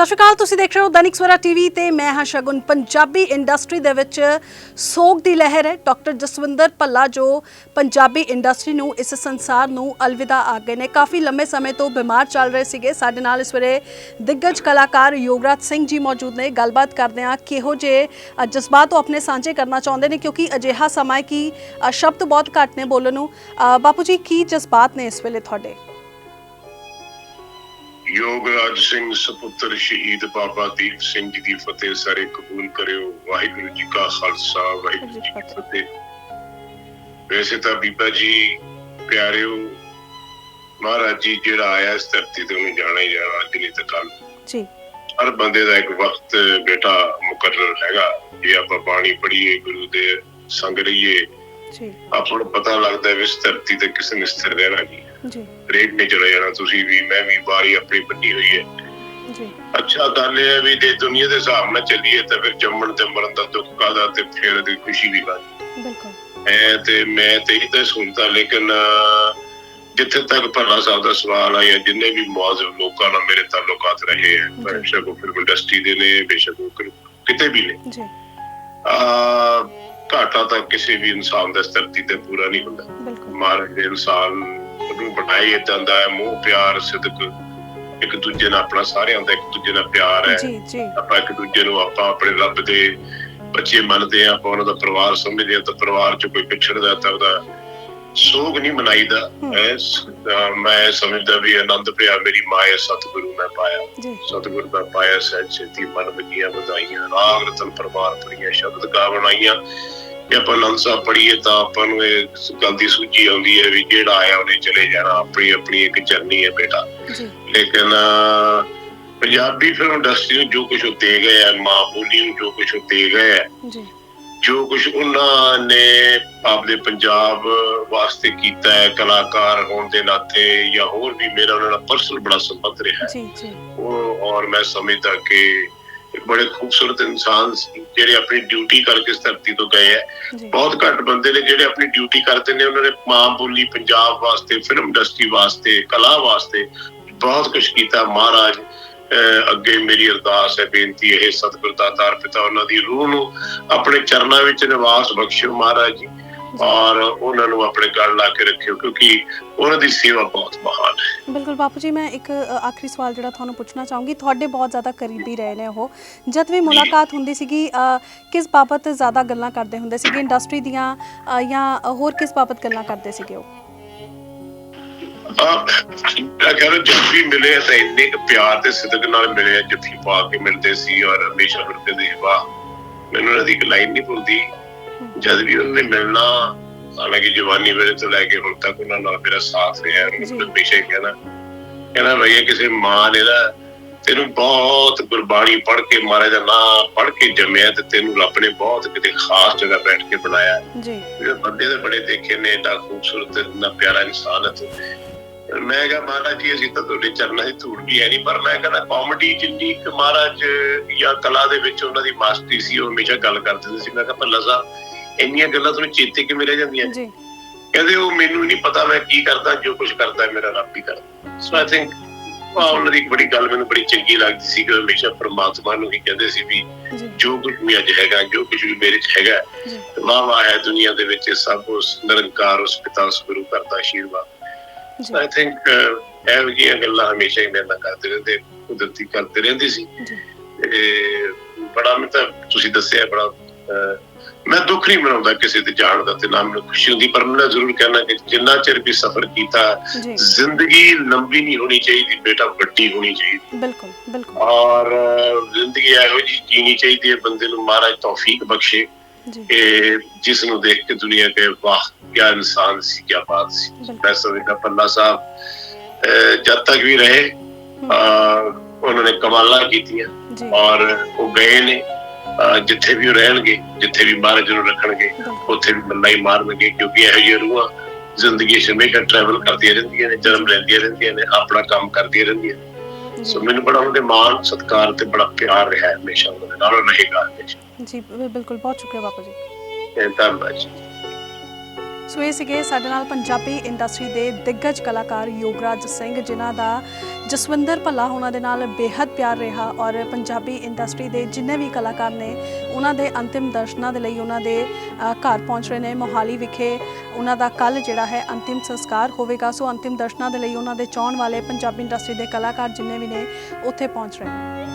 ਸਤਿ ਸ਼੍ਰੀ ਅਕਾਲ ਤੁਸੀਂ ਦੇਖ ਰਹੇ ਹੋ ਦੈਨਿਕ ਸਵੇਰਾ ਟੀਵੀ ਤੇ ਮੈਂ ਹਾਂ ਸ਼ਗੁਨ। ਪੰਜਾਬੀ ਇੰਡਸਟਰੀ ਦੇ ਵਿੱਚ ਸੋਗ ਦੀ ਲਹਿਰ ਹੈ। ਡਾਕਟਰ ਜਸਵਿੰਦਰ ਭੱਲਾ ਜੋ ਪੰਜਾਬੀ ਇੰਡਸਟਰੀ ਨੂੰ ਇਸ ਸੰਸਾਰ ਨੂੰ ਅਲਵਿਦਾ ਆ ਗਏ ਨੇ। ਕਾਫੀ ਲੰਮੇ ਸਮੇਂ ਤੋਂ ਬਿਮਾਰ ਚੱਲ ਰਹੇ ਸੀਗੇ। ਸਾਡੇ ਨਾਲ ਇਸ ਵੇਲੇ ਦਿੱਗਜ ਕਲਾਕਾਰ ਯੋਗਰਾਜ ਸਿੰਘ ਜੀ ਮੌਜੂਦ ਨੇ। ਗੱਲਬਾਤ ਕਰਦੇ ਹਾਂ ਕਿਹੋ ਜੇ ਅ, ਜਜ਼ਬਾਤ ਉਹ ਆਪਣੇ ਸਾਂਝੇ ਕਰਨਾ ਚਾਹੁੰਦੇ ਨੇ ਕਿਉਂਕਿ ਅਜਿਹਾ ਸਮਾਂ ਹੈ ਕਿ ਅ, ਸ਼ਬਦ ਬਹੁਤ ਘੱਟ ਨੇ ਬੋਲਣ ਨੂੰ। ਅ, ਬਾਪੂ ਜੀ ਕੀ ਜਜ਼ਬਾਤ ਨੇ ਇਸ ਵੇਲੇ ਤੁਹਾਡੇ? ਯੋਗਰਾਜ ਸਿੰਘ ਸਪੁੱਤਰ ਸ਼ਹੀਦ ਬਾਬਾ ਦੀਪ ਸਿੰਘ ਜੀ ਦੀ ਫਤਿਹ ਸਾਰੇ ਕਬੂਲ ਕਰਿਓ। ਵਾਹਿਗੁਰੂ ਜੀ ਕਾ ਖਾਲਸਾ ਵਾਹਿਗੁਰੂ ਜੀ ਕੀ ਫਤਿਹ। ਵੈਸੇ ਤਾਂ ਬੀਬਾ ਜੀ ਪਿਆਰਿਓ ਮਹਾਰਾਜ ਜੀ ਜਿਹੜਾ ਆਇਆ ਇਸ ਧਰਤੀ ਤੇ ਉਹਨੂੰ ਜਾਣਾ ਹੀ ਜਾਣਾ ਅੱਜ ਨਹੀਂ ਤਾਂ ਕੱਲ ਜੀ। ਹਰ ਬੰਦੇ ਦਾ ਇੱਕ ਵਕਤ ਬੇਟਾ ਮੁਕਰਰ ਹੈਗਾ। ਜੇ ਆਪਾਂ ਬਾਣੀ ਪੜ੍ਹੀਏ ਗੁਰੂ ਦੇ ਸੰਗ ਰਹੀਏ ਜੀ। ਆਪਾਂ ਨੂੰ ਪਤਾ ਲੱਗਦਾ ਵੀ ਇਸ ਧਰਤੀ ਤੇ ਕਿਸੇ ਨੇ ਸਥਿਰ ਰਹਿਣਾ ਨਹੀਂ ਜੀ। ਰੇਟ ਨੇ ਚਲੇ ਜਾਣਾ ਤੁਸੀਂ ਵੀ ਮੈਂ ਵੀ ਬਾਰੀ ਆਪਣੀ ਬੰਨੀ ਹੋਈ ਹੈ। ਜੀ। ਅੱਛਾ ਗੱਲ ਇਹ ਹੈ ਵੀ ਜੇ ਦੁਨੀਆ ਦੇ ਹਿਸਾਬ ਨਾਲ ਚੱਲੀਏ ਤਾਂ ਫਿਰ ਜੰਮਣ ਤੇ ਮਰਨ ਦਾ ਦੁੱਖ ਕਾਦਾ ਤੇ ਫਿਰ ਦੀ ਖੁਸ਼ੀ ਵੀ ਕਾਹਦੀ? ਬਿਲਕੁਲ। ਐ ਤੇ ਮੈਂ ਤੇ ਇਹ ਤਾਂ ਸੁਣਦਾ ਲੇਕਿਨ ਜਿੱਥੇ ਤੱਕ ਭੱਲਾ ਸਾਹਿਬ ਦਾ ਸਵਾਲ ਆਇਆ ਜਿੰਨੇ ਵੀ ਮੁਆਜ਼ਬ ਲੋਕਾਂ ਨਾਲ ਮੇਰੇ ਤਾਲੁਕਾਤ ਰਹੇ ਹੈ ਜੀ। ਬੇਸ਼ੱਕ ਉਹ ਫਿਲਮ ਇੰਡਸਟਰੀ ਦੇ ਨੇ ਬੇਸ਼ੱਕ ਉਹ ਕਿਤੇ ਵੀ ਨੇ। ਜੀ। ਆ ਘਾਟਾ ਤਾਂ ਕਿਸੇ ਵੀ ਇਨਸਾਨ ਦਾ ਇਸ ਧਰਤੀ ਤੇ ਪੂਰਾ ਨਹੀਂ ਹੁੰਦਾ। ਮਹਾਰਾਜ ਦੇ ਇਨਸਾਨ ਨੂੰ ਬਣਾਈ ਇਦਾਂ ਦਾ ਹੈ ਮੋਹ ਪਿਆਰ ਸਿਦਕ। ਇੱਕ ਦੂਜੇ ਨਾਲ ਆਪਣਾ ਸਾਰਿਆਂ ਦਾ ਇੱਕ ਦੂਜੇ ਨਾਲ ਪਿਆਰ ਹੈ। ਆਪਾਂ ਇੱਕ ਦੂਜੇ ਨੂੰ ਆਪਾਂ ਆਪਣੇ ਰੱਬ ਦੇ ਬੱਚੇ ਮੰਨਦੇ ਆ ਆਪਾਂ ਉਹਨਾਂ ਦਾ ਪਰਿਵਾਰ ਸਮਝਦੇ ਆ ਤਾਂ ਪਰਿਵਾਰ ਚ ਕੋਈ ਪਿਛੜਦਾ ਤਾਂ ਉਹਦਾ ਸੋਗ ਨਹੀਂ ਮਨਾਈਦਾ। ਮੈਂ ਸਮਝਦਾ ਵੀ ਆਨੰਦ ਪਿਆ ਮੇਰੀ ਮਾਏ ਸਤਿਗੁਰੂ ਮੈਂ ਪਾਇਆ। ਸਤਿਗੁਰ ਦਾ ਪਾਇਆ ਸਹਿਜ ਛੇਤੀ ਮਨ ਵਜੀਆਂ ਵਧਾਈਆਂ ਰਾਗ ਰਤਨ ਪਰਮਾਰ ਪਰੀਆਂ ਸ਼ਬਦ ਗਾਵਣ ਆਈਆਂ। ਜੇ ਆਪਾਂ ਆਨੰਦ ਸਾਹਿਬ ਪੜ੍ਹੀਏ ਤਾਂ ਆਪਾਂ ਨੂੰ ਇਹ ਗੱਲ ਦੀ ਸੂਝੀ ਆਉਂਦੀ ਹੈ ਵੀ ਜਿਹੜਾ ਆਇਆ ਉਹਨੇ ਚਲੇ ਜਾਣਾ ਆਪਣੀ ਆਪਣੀ ਇੱਕ ਜਰਨੀ ਹੈ ਬੇਟਾ। ਲੇਕਿਨ ਪੰਜਾਬੀ ਫਿਲਮ ਇੰਡਸਟਰੀ ਨੂੰ ਜੋ ਕੁਝ ਦੇ ਗਏ ਆ ਮਾਂ ਬੋਲੀ ਨੂੰ ਜੋ ਕੁਝ ਦੇ ਗਏ ਆ ਜੀ। ਜੋ ਕੁਝ ਉਹਨਾਂ ਨੇ ਆਪਦੇ ਪੰਜਾਬ ਵਾਸਤੇ ਕੀਤਾ ਹੈ ਕਲਾਕਾਰ ਹੋਣ ਦੇ ਨਾਤੇ ਜਾਂ ਹੋਰ ਵੀ ਮੇਰਾ ਉਹਨਾਂ ਨਾਲ ਪਰਸਨਲ ਬੜਾ ਸੰਬੰਧ ਰਿਹਾ ਹੈ। ਜੀ ਜੀ। ਉਹ ਔਰ ਮੈਂ ਸਮਝਦਾ ਕਿ ਇੱਕ ਬੜੇ ਖੂਬਸੂਰਤ ਇਨਸਾਨ ਸੀ ਜਿਹੜੇ ਆਪਣੀ ਡਿਊਟੀ ਕਰਕੇ ਇਸ ਧਰਤੀ ਤੋਂ ਗਏ ਹੈ। ਜੀ। ਬਹੁਤ ਘੱਟ ਬੰਦੇ ਨੇ ਜਿਹੜੇ ਆਪਣੀ ਡਿਊਟੀ ਕਰਦੇ ਨੇ ਉਹਨਾਂ ਨੇ ਮਾਂ ਬੋਲੀ ਪੰਜਾਬ ਵਾਸਤੇ ਫਿਲਮ ਇੰਡਸਟਰੀ ਵਾਸਤੇ ਕਲਾ ਵਾਸਤੇ ਬਹੁਤ ਕੁਝ ਕੀਤਾ। ਮਹਾਰਾਜ ਅੱਗੇ ਮੇਰੀ ਅਰਦਾਸ ਹੈ ਬੇਨਤੀ ਇਹ ਸਤਿਗੁਰ ਦਾਤਾਰ ਪਿਤਾ ਉਹਨਾਂ ਦੀ ਰੂਹ ਨੂੰ ਆਪਣੇ ਚਰਨਾਂ ਵਿੱਚ ਨਿਵਾਸ ਬਖਸ਼ਿਓ ਮਹਾਰਾਜ ਜੀ। ਔਰ ਉਹਨਾਂ ਨੂੰ ਆਪਣੇ ਗਲ ਲਾ ਕੇ ਰੱਖਿਓ ਕਿਉਂਕਿ ਉਹਨਾਂ ਦੀ ਸੇਵਾ ਬਹੁਤ ਮਹਾਨ ਹੈ। ਬਿਲਕੁਲ ਬਾਪੂ ਜੀ ਮੈਂ ਇੱਕ ਆਖਰੀ ਸਵਾਲ ਜਿਹੜਾ ਤੁਹਾਨੂੰ ਪੁੱਛਣਾ ਚਾਹੂੰਗੀ। ਤੁਹਾਡੇ ਬਹੁਤ ਜ਼ਿਆਦਾ ਕਰੀਬੀ ਰਹੇ ਨੇ ਉਹ ਜਦ ਵੀ ਮੁਲਾਕਾਤ ਹੁੰਦੀ ਸੀਗੀ ਕਿਸ ਬਾਬਤ ਜ਼ਿਆਦਾ ਗੱਲਾਂ ਕਰਦੇ ਹੁੰਦੇ ਸੀਗੇ? ਇੰਡਸਟਰੀ ਦੀਆਂ ਜਾਂ ਹੋਰ ਕਿਸ ਬਾਬਤ ਗੱਲਾਂ ਕਰਦੇ ਸੀਗੇ ਉਹ? ਆ ਮੈਂ ਕਹਿੰਦਾ ਜਦ ਵੀ ਮਿਲੇ ਤਾਂ ਇੰਨੇ ਪਿਆਰ ਤੇ ਸਿਦਕ ਨਾਲ ਮਿਲੇ ਜੱਫੀ ਪਾ ਕੇ ਮਿਲਦੇ ਸੀ ਔਰ ਹਮੇਸ਼ਾ ਮਿਲਦੇ ਸੀ। ਵਾਹ ਮੈਨੂੰ ਉਹਨਾਂ ਦੀ ਲਾਈਨ ਨਹੀਂ ਭੁੱਲਦੀ। ਜਦ ਵੀ ਉਹਨੇ ਮਿਲਣਾ ਹਾਲਾਂਕਿ ਜਵਾਨੀ ਵੇਲੇ ਤੋਂ ਲੈ ਕੇ ਹੁਣ ਤੱਕ ਉਹਨਾਂ ਨਾਲ ਮੇਰਾ ਸਾਥ ਰਿਹਾ। ਉਹਨੇ ਹਮੇਸ਼ਾ ਹੀ ਕਹਿਣਾ ਕਹਿੰਦਾ ਭਈਆ ਕਿਸੇ ਮਾਂ ਨੇ ਨਾ ਤੈਨੂੰ ਬਹੁਤ ਗੁਰਬਾਣੀ ਪੜ੍ਹ ਕੇ ਮਹਾਰਾਜ ਦਾ ਨਾਂ ਪੜ੍ਹ ਕੇ ਜੰਮਿਆ ਤੇ ਤੈਨੂੰ ਰੱਬ ਨੇ ਬਹੁਤ ਕਿਤੇ ਖਾਸ ਜਗ੍ਹਾ ਬੈਠ ਕੇ ਬਣਾਇਆ। ਜੀ। ਇਹ ਬੰਦੇ ਦੇ ਬੜੇ ਦੇਖੇ ਨੇ ਏਡਾ ਖੂਬਸੂਰਤ ਤੇ ਇੰਨਾ ਪਿਆਰਾ ਇਨਸਾਨ ਹੈ ਤੂੰ। ਮੈਂ ਕਿਹਾ ਮਹਾਰਾਜ ਜੀ ਅਸੀਂ ਤਾਂ ਤੁਹਾਡੇ ਚਰਨਾਂ ਦੀ ਧੂੜ ਵੀ ਹੈ ਨਹੀਂ ਪਰ ਮੈਂ ਕਹਿੰਦਾ ਕਾਮੇਡੀ ਜਿੰਨੀ ਕਿ ਮਹਾਰਾਜ ਜਾਂ ਕਲਾ ਦੇ ਵਿੱਚ ਉਹਨਾਂ ਦੀ ਮਾਸਟਰੀ ਸੀ ਉਹ ਹਮੇਸ਼ਾ ਗੱਲ ਕਰਦੇ ਸੀ। ਮੈਂ ਕਿਹਾ ਭੱਲਾ ਸਾਹਿਬ ਇੰਨੀਆਂ ਗੱਲਾਂ ਤੁਹਾਨੂੰ ਚੇਤੇ ਕਿਵੇਂ ਰਹਿ ਜਾਂਦੀਆਂ ਜੀ। ਕਹਿੰਦੇ ਉਹ ਮੈਨੂੰ ਨਹੀਂ ਪਤਾ ਮੈਂ ਕੀ ਕਰਦਾ ਜੋ ਕੁਝ ਕਰਦਾ ਮੇਰਾ ਰੱਬ ਹੀ ਕਰਦਾ। ਸੋ ਆਈ ਥਿੰਕ ਉਹਨਾਂ ਦੀ ਇੱਕ ਬੜੀ ਗੱਲ ਮੈਨੂੰ ਬੜੀ ਚੰਗੀ ਲੱਗਦੀ ਸੀ ਕਿ ਹਮੇਸ਼ਾ ਪ੍ਰਮਾਤਮਾ ਨੂੰ ਹੀ ਕਹਿੰਦੇ ਸੀ ਵੀ ਜੀ। ਕੁਝ ਵੀ ਅੱਜ ਹੈਗਾ ਜੋ ਕੁਝ ਵੀ ਮੇਰੇ 'ਚ ਹੈਗਾ ਜੀ। ਵਾਹ ਹੈ ਦੁਨੀਆ ਦੇ ਵਿੱਚ ਸਭ ਉਸ ਨਿਰੰਕਾਰ ਉਸ ਪਿਤਾ ਉਸ ਗੁਰੂ ਕਰਦਾ ਆਸ਼ੀਰਵਾਦ। ਜੀ। ਆਈ ਥਿੰਕ ਇਹੋ ਜਿਹੀਆਂ ਗੱਲਾਂ ਹਮੇਸ਼ਾ ਹੀ ਮੇਰੇ ਨਾਲ ਕਰਦੇ ਰਹਿੰਦੇ ਕੁਦਰਤੀ ਕਰਦੇ ਰਹਿੰਦੇ ਸੀ। ਤੇ ਬੜਾ ਮੈਂ ਤਾਂ ਤੁਸੀਂ ਦੱਸਿਆ ਬੜਾ ਮੈਂ ਦੁੱਖ ਨਹੀਂ ਮਨਾਉਂਦਾ ਕਿਸੇ ਦੇ ਜਾਣ ਦਾ ਤੇ ਨਾ ਮੈਨੂੰ ਖੁਸ਼ੀ ਹੁੰਦੀ ਪਰ ਮੈਂ ਜ਼ਰੂਰ ਕਹਿਣਾ ਕਿ ਜਿੰਨਾ ਚਿਰ ਵੀ ਸਫ਼ਰ ਕੀਤਾ ਜੀ। ਜ਼ਿੰਦਗੀ ਲੰਬੀ ਨਹੀਂ ਹੋਣੀ ਚਾਹੀਦੀ ਬੇਟਾ ਵੱਡੀ ਹੋਣੀ ਚਾਹੀਦੀ। ਬਿਲਕੁਲ ਬਿਲਕੁਲ। ਔਰ ਜ਼ਿੰਦਗੀ ਇਹੋ ਜਿਹੀ ਜੀਣੀ ਚਾਹੀਦੀ ਹੈ ਬੰਦੇ ਨੂੰ ਮਹਾਰਾਜ ਤੌਫੀਕ ਬਖਸ਼ੇ ਜੀ। ਕਿ ਜਿਸ ਨੂੰ ਦੇਖ ਕੇ ਦੁਨੀਆ ਕਹੇ ਵਾਹ ਕੀ ਇਨਸਾਨ ਸੀ ਕੀ ਬਾਤ ਸੀ। ਮੈਂ ਸਮਝਦਾ ਪੱਲਾ ਸਾਹਿਬ ਜਦ ਤੱਕ ਵੀ ਰਹੇ ਉਹਨਾਂ ਨੇ ਕਮਾਲਾਂ ਕੀਤੀਆਂ ਜੀ। ਔਰ ਉਹ ਗਏ ਨੇ। ਜਿੱਥੇ ਵੀ ਉਹ ਰਹਿਣਗੇ ਜਿੱਥੇ ਵੀ ਮਹਾਰਾਜ ਨੂੰ ਰੱਖਣਗੇ ਉੱਥੇ ਵੀ ਮੱਲਾ ਹੀ ਮਾਰਨਗੇ ਕਿਉਂਕਿ ਇਹੋ ਜਿਹੀਆਂ ਰੂਹਾਂ ਜ਼ਿੰਦਗੀ ਹਮੇਸ਼ਾ ਟਰੈਵਲ ਕਰਦੀਆਂ ਰਹਿੰਦੀਆਂ ਨੇ ਜਨਮ ਲੈਂਦੀਆਂ ਰਹਿੰਦੀਆਂ ਨੇ ਆਪਣਾ ਕੰਮ ਕਰਦੀਆਂ ਰਹਿੰਦੀਆਂ ਨੇ। ਸੋ ਮੈਨੂੰ ਬੜਾ ਉਹਦੇ ਮਾਣ ਸਤਿਕਾਰ ਤੇ ਬੜਾ ਪਿਆਰ ਰਿਹਾ ਹੈ ਹਮੇਸ਼ਾ ਉਹਦੇ ਨਾਲ ਰਹੇਗਾ ਹਮੇਸ਼ਾ ਜੀ ਬਿਲਕੁਲ ਬਹੁਤ ਸ਼ੁਕਰੀਆ ਬਾਪੂ ਜੀ। ਧੰਨਵਾਦ ਜੀ। ਸੋ ਇਹ ਸੀਗੇ ਸਾਡੇ ਨਾਲ ਪੰਜਾਬੀ ਇੰਡਸਟਰੀ ਦੇ ਦਿੱਗਜ ਕਲਾਕਾਰ ਯੋਗਰਾਜ ਸਿੰਘ, ਜਿਨ੍ਹਾਂ ਦਾ ਜਸਵਿੰਦਰ ਭੱਲਾ ਉਹਨਾਂ ਦੇ ਨਾਲ ਬੇਹੱਦ ਪਿਆਰ ਰਿਹਾ ਔਰ ਪੰਜਾਬੀ ਇੰਡਸਟਰੀ ਦੇ ਜਿੰਨੇ ਵੀ ਕਲਾਕਾਰ ਨੇ, ਉਹਨਾਂ ਦੇ ਅੰਤਿਮ ਦਰਸ਼ਨਾਂ ਦੇ ਲਈ ਉਹਨਾਂ ਦੇ ਘਰ ਪਹੁੰਚ ਰਹੇ ਨੇ ਮੋਹਾਲੀ ਵਿਖੇ। ਉਹਨਾਂ ਦਾ ਕੱਲ ਜਿਹੜਾ ਹੈ ਅੰਤਿਮ ਸੰਸਕਾਰ ਹੋਵੇਗਾ। ਸੋ ਅੰਤਿਮ ਦਰਸ਼ਨਾਂ ਦੇ ਲਈ ਉਹਨਾਂ ਦੇ ਚਾਹਣ ਵਾਲੇ ਪੰਜਾਬੀ ਇੰਡਸਟਰੀ ਦੇ ਕਲਾਕਾਰ ਜਿੰਨੇ ਵੀ ਨੇ, ਉੱਥੇ ਪਹੁੰਚ ਰਹੇ ਨੇ।